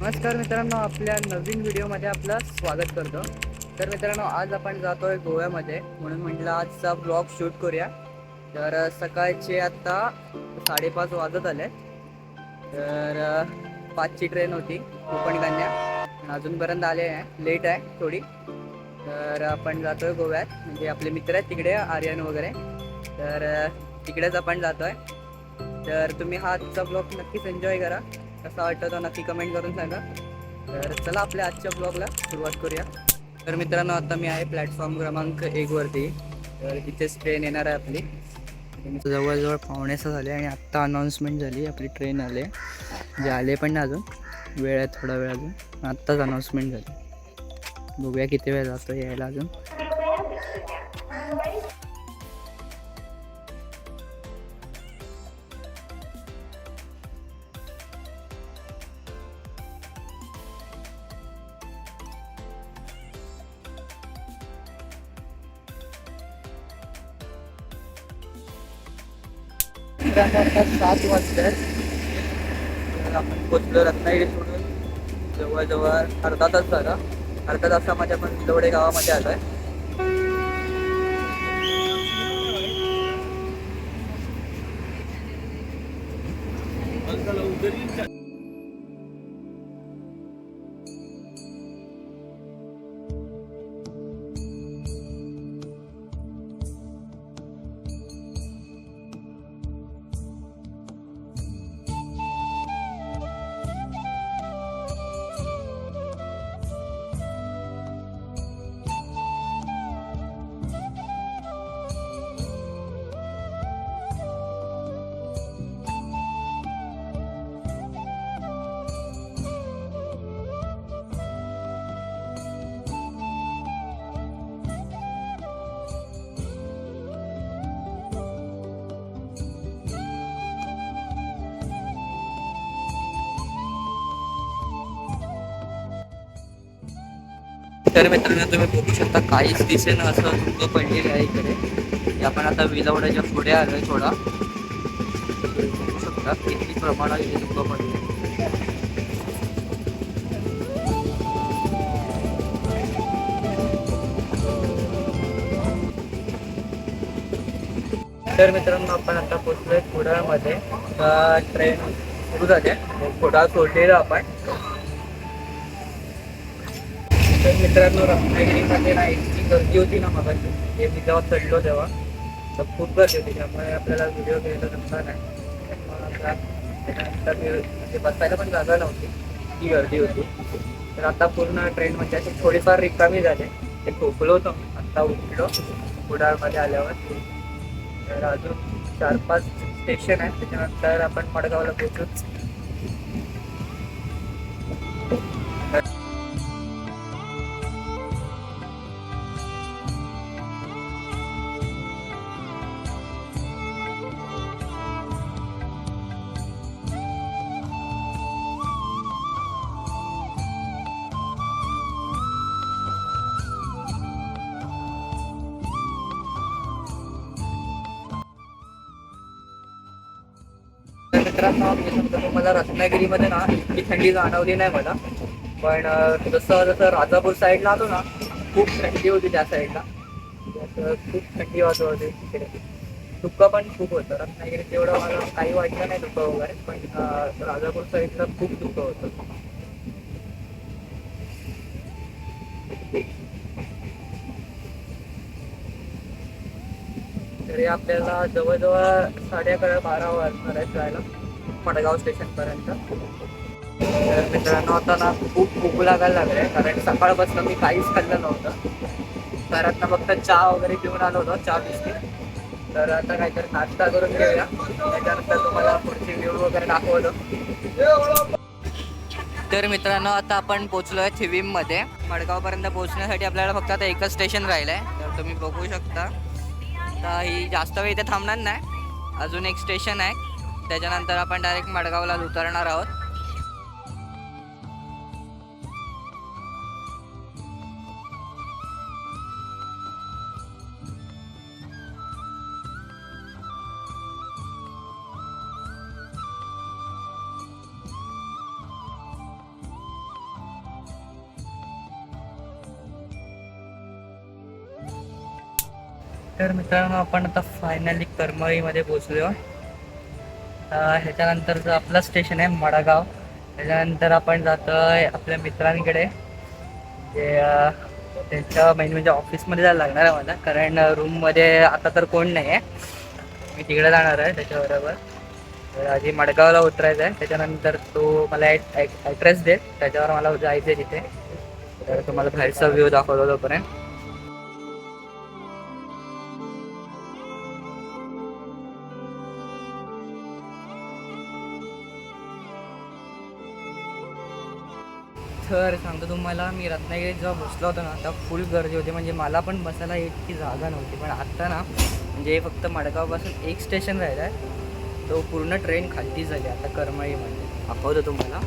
नमस्कार मित्रांनो आपल्या नवीन व्हिडिओमध्ये आपलं स्वागत करतो. तर मित्रांनो आज आपण जातोय गोव्यामध्ये. म्हणून म्हटलं आजचा ब्लॉग शूट करूया. तर सकाळचे आत्ता साडेपाच वाजत आले. तर पाचची ट्रेन होती कोकण कन्या अजूनपर्यंत आले आहे. लेट आहे थोडी. तर आपण जातोय गोव्यात. म्हणजे आपले मित्र आहेत तिकडे आर्यन वगैरे. तर तिकडेच आपण जातोय. तर तुम्ही हा आजचा ब्लॉग नक्कीच एन्जॉय करा. कसा वाटतं तो नक्की कमेंट करून सांगा. तर चला आपल्या आजच्या ब्लॉगला सुरुवात करूया. तर मित्रांनो आता मी आहे प्लॅटफॉर्म क्रमांक एक वरती. तर तिथेच ट्रेन येणार आहे आपली. जवळजवळ पावणेसं झाले आणि आत्ता अनाऊन्समेंट झाली आपली ट्रेन आले. जे आले पण नाही अजून. वेळ आहे थोडा वेळ अजून. आत्ताच अनाऊन्समेंट झाली. बघूया किती वेळ जातो यायला अजून. मित्रांनो आता सात वाजता आपण पोचलो रत्नागिरी सोडून जवळजवळ अर्धा तास झाला. अर्धा तासामध्ये आपण जवळे गावामध्ये आलोय. तर मित्रांनो तुम्ही बघू शकता काहीच दिसेना असं धुकं पडलेलं आहे इकडे. आपण आता विजावड्याच्या पुढे आलो आहे थोडा. बघू शकता किती प्रमाणात इथे धुकं पडले तर मित्रांनो आपण आता पोचलोय कुडाळमध्ये. ट्रेन सुरू झाली कुडाळ सोडलेलं आपण. मित्रांनो रत्नागिरीमध्ये ना इतकी गर्दी होती ना मगाशी. हे मी जेव्हा चढलो तेव्हा तर खूप गर्दी होती. त्यामुळे आपल्याला व्हिडिओ घ्यायला जमला नाही. मग म्हणजे बसायला पण जागा नव्हती. ती गर्दी होती. तर आता पूर्ण ट्रेन म्हणजे अशी थोडीफार रिकामी झाले. ते खोकलो होतो मी. आता उठलो. कुडाळमध्ये आल्यावर. तर अजून चार पाच स्टेशन आहेत. त्याच्यानंतर आपण मडगावला पोहोचू. मित्रांनो म्हणजे मी समजा तुम्हाला रत्नागिरीमध्ये ना इतकी थंडी जाणवली नाही मला. पण जसं जसं राजापूर साईडला आलो ना खूप थंडी होती त्या साईडला खूप थंडी वाजत होती तिकडे. धुकं पण खूप होतं. रत्नागिरी तेवढं मला काही वाटलं नाही धुकं वगैरे पण राजापूर साईडला खूप धुकं होतं. तरी आपल्याला जवळजवळ साडे अकरा बारा वाजणार आहे जायला. मडगाव स्टेशनपर्यंत. तर मित्रांनो आता ना खूप भूक लागायला लागले कारण सकाळपासून मी काहीच खाल्लं नव्हतं. घरात फक्त चहा वगैरे पिऊन आलो होतो चहा बिस्किट. तर आता काहीतरी नाश्ता करून घेऊया. त्याच्यानंतर तुम्हाला पुढची व्ह्यू वगैरे दाखवलं तर मित्रांनो आता आपण पोहोचलो आहे थिवीममध्ये. मडगावपर्यंत पोहोचण्यासाठी आपल्याला फक्त आता एकच स्टेशन राहिलं आहे तर तुम्ही बघू शकता. तर ही जास्त वेळ इथे थांबणार नाही. अजून एक स्टेशन आहे. त्याच्यानंतर आपण डायरेक्ट मडगावला उतरणार आहोत. तर मित्रांनो आपण आता फायनली करमळीमध्ये पोचलो ह्याच्यानंतरचं आपलं स्टेशन आहे मडगाव त्याच्यानंतर आपण जातोय आपल्या मित्रांकडे. जे त्यांच्या मेन म्हणजे ऑफिसमध्ये जायला लागणार आहे मला कारण रूममध्ये आता तर कोण नाही आहे मी तिकडे जाणार आहे त्याच्याबरोबर. तर आधी मडगावला उतरायचं आहे त्याच्यानंतर तो मला ॲड्रेस दे त्याच्यावर मला जायचं आहे तिथे. तर तुम्हाला बाहेरचा व्ह्यू दाखवतो तोपर्यंत. सर सांगतो तुम्हाला मी रत्नागिरीत जेव्हा बसलो होतो ना तेव्हा फुल गर्दी होती. म्हणजे मला पण बसायला इतकी जागा नव्हती. पण आत्ता ना म्हणजे फक्त मडगावपासून एक स्टेशन राहिलं आहे तो पूर्ण ट्रेन खालती झाली आता करमळीमध्ये. दाखवतो तुम्हाला.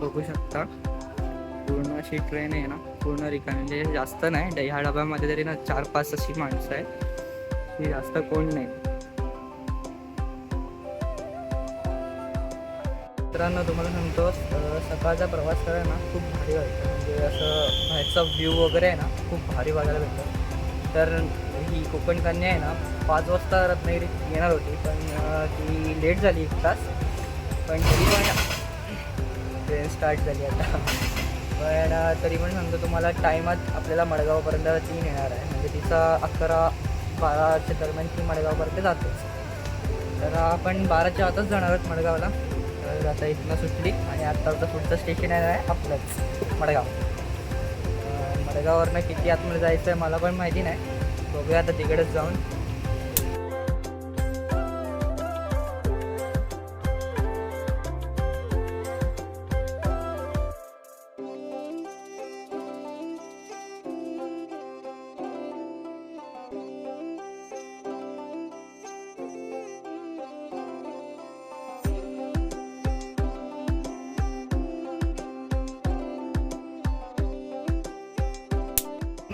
बघू शकता पूर्ण अशी ट्रेन आहे ना पूर्ण रिकामी. म्हणजे जास्त नाही ह्या डब्यामध्ये तरी ना चार पाच अशी माणसं आहेत. ती जास्त कोण नाही. मित्रांनो तुम्हाला सांगतो सकाळचा प्रवास करायला ना खूप भारी वाटतं. म्हणजे असं बाहेरचा व्ह्यू वगैरे आहे ना खूप भारी बघायला भेटतं. तर ही कोकण कन्या आहे ना पाच वाजता रत्नागिरीत येणार होती पण ती लेट झाली एक तास. पण तरी पण ट्रेन स्टार्ट झाली आता. पण तरी पण सांगतो तुम्हाला टायमात आपल्याला मडगावपर्यंत ती नेणार आहे. म्हणजे तिचा अकरा बाराच्या दरम्यान ती मडगावपर्यंत जातोच तर आपण बाराच्या आतच जाणार आहोत मडगावला. तर आता इथनं सुटली आणि आत्ताचं पुढचं स्टेशन आहे आपलंच मडगाव. मडगाववरनं किती आतमध्ये जायचं आहे मला पण माहिती नाही. बघूया आता तिकडेच जाऊन.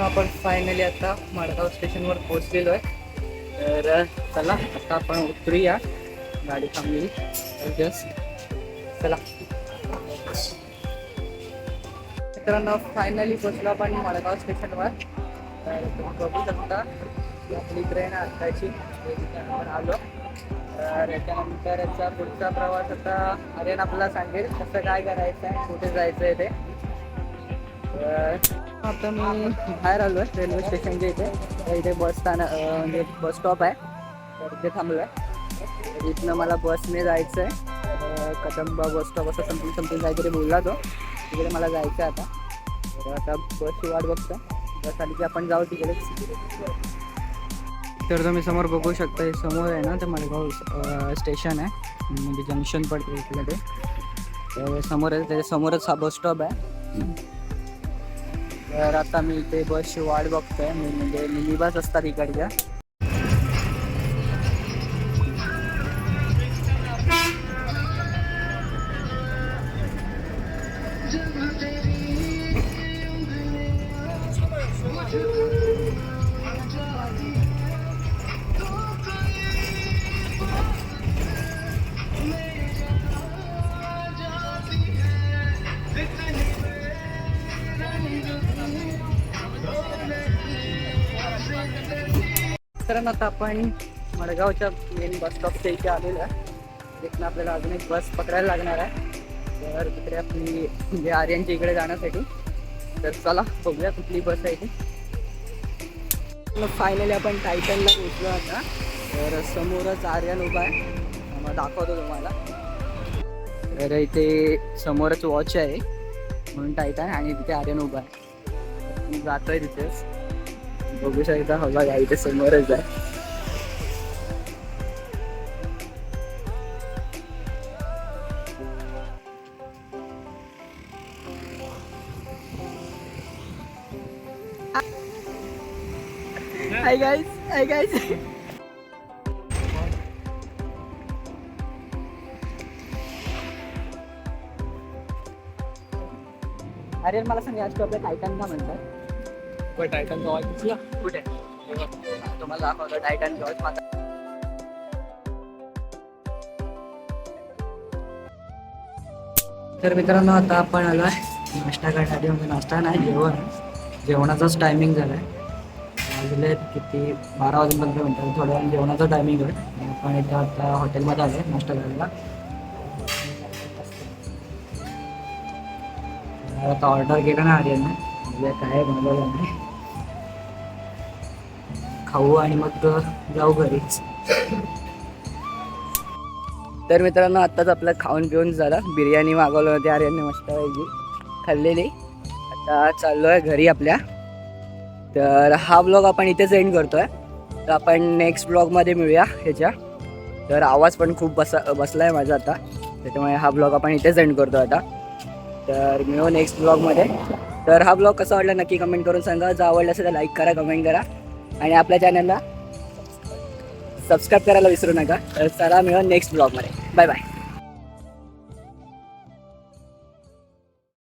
आपण फायनली आता मडगाव स्टेशनवर पोहोचलेलो आहे. तर चला आता आपण उतरूया. गाडी थांबली. जस्ट चला. मित्रांनो फायनली पोचलो आपण मडगाव स्टेशनवर तर तुम्ही बघू शकता आपली ट्रेन आताची आत्ताची आपण आलो. तर याच्यानंतरचा पुढचा प्रवास आता अरेन आपला सांगेल कसं काय करायचं आहे कुठे जायचं आहे ते आता मी बाहेर आलो आहे रेल्वे स्टेशनच्या इथे. इथे बस स्थानक म्हणजे बस स्टॉप आहे. तर इथे थांबलो आहे इथनं मला बसने जायचं आहे कदंबा बस स्टॉप असं समथिंग समथिंग काहीतरी बोलला तो. तिकडे मला जायचं आहे आता. तर आता बसची वाट बघतो बस आली की आपण जाऊ तिकडेच तर तुम्ही समोर बघू शकता हे समोर आहे ना ते मडगाव स्टेशन आहे. म्हणजे जंक्शन पडते इथलं ते. तर समोर आहे त्याच्या समोरच हा बस स्टॉप आहे. तर आता मी इथे बसची वाट बघतोय. मी म्हणजे मिनी बस असतात इकडच्या. कारण आता आपण मडगावच्या मेन बस स्टॉपच्या इथे आलेलो आहे. तिथनं आपल्याला अजून एक बस पकडायला लागणार आहे. तर तिकडे आपली म्हणजे आर्यनच्या इकडे जाण्यासाठी. तर चला बघूया कुठली बस आहे ती. फायनली आपण टायटनला पोचलो आता. तर समोरच आर्यन उभा आहे. मग दाखवतो तुम्हाला. तर इथे समोरच वॉच आहे. म्हणून टायटन आणि तिथे आर्यन उभा आहे. जातोय तिथेच. बघू शकता हवा गाडी समोरच आहे Hi guys, hi guys. अरे मला सांग या स्टॉपला टायटन का म्हणतात टायटन जवळ दिसला कुठे तुम्हाला दाखवतो टायटन जॉर्ज माझा तर मित्रांनो आता आपण आलो आहे नाश्ता करण्यासाठी म्हणजे नाश्ता नाही जेवण. जेवणाचाच टायमिंग झाला आहे वाजले किती? बारा वाजेपर्यंत म्हणतात थोड्या वेळ जेवणाचा टायमिंग आहे. आपण इथं आता हॉटेलमध्ये आलो नाश्ता करायला. आता ऑर्डर केला ना आर्यन म्हणजे काय बनवलं नाही खाऊ आणि मग जाऊ घरीच. तर मित्रांनो आत्ताच आपलं खाऊन पिऊन झालं. बिर्याणी मागवलं होती आर्याने मस्त पाहिजे खाल्लेली. आता चाललो आहे घरी आपल्या. तर हा ब्लॉग आपण इथेच एंड आहे तर आपण नेक्स्ट ब्लॉगमध्ये मिळूया ह्याच्या. तर आवाज पण खूप बसा बसला आहे माझा आता. त्याच्यामुळे हा ब्लॉग आपण इथेच एंड करतो आता. तर मिळू नेक्स्ट ब्लॉगमध्ये तर हा ब्लॉग कसा वाटला नक्की कमेंट करून सांगा. जर आवडला असेल तर लाईक करा कमेंट करा. आणि आपल्या चॅनलला सबस्क्राईब करायला विसरू नका. तर चला मिळून नेक्स्ट ब्लॉगमध्ये बाय बाय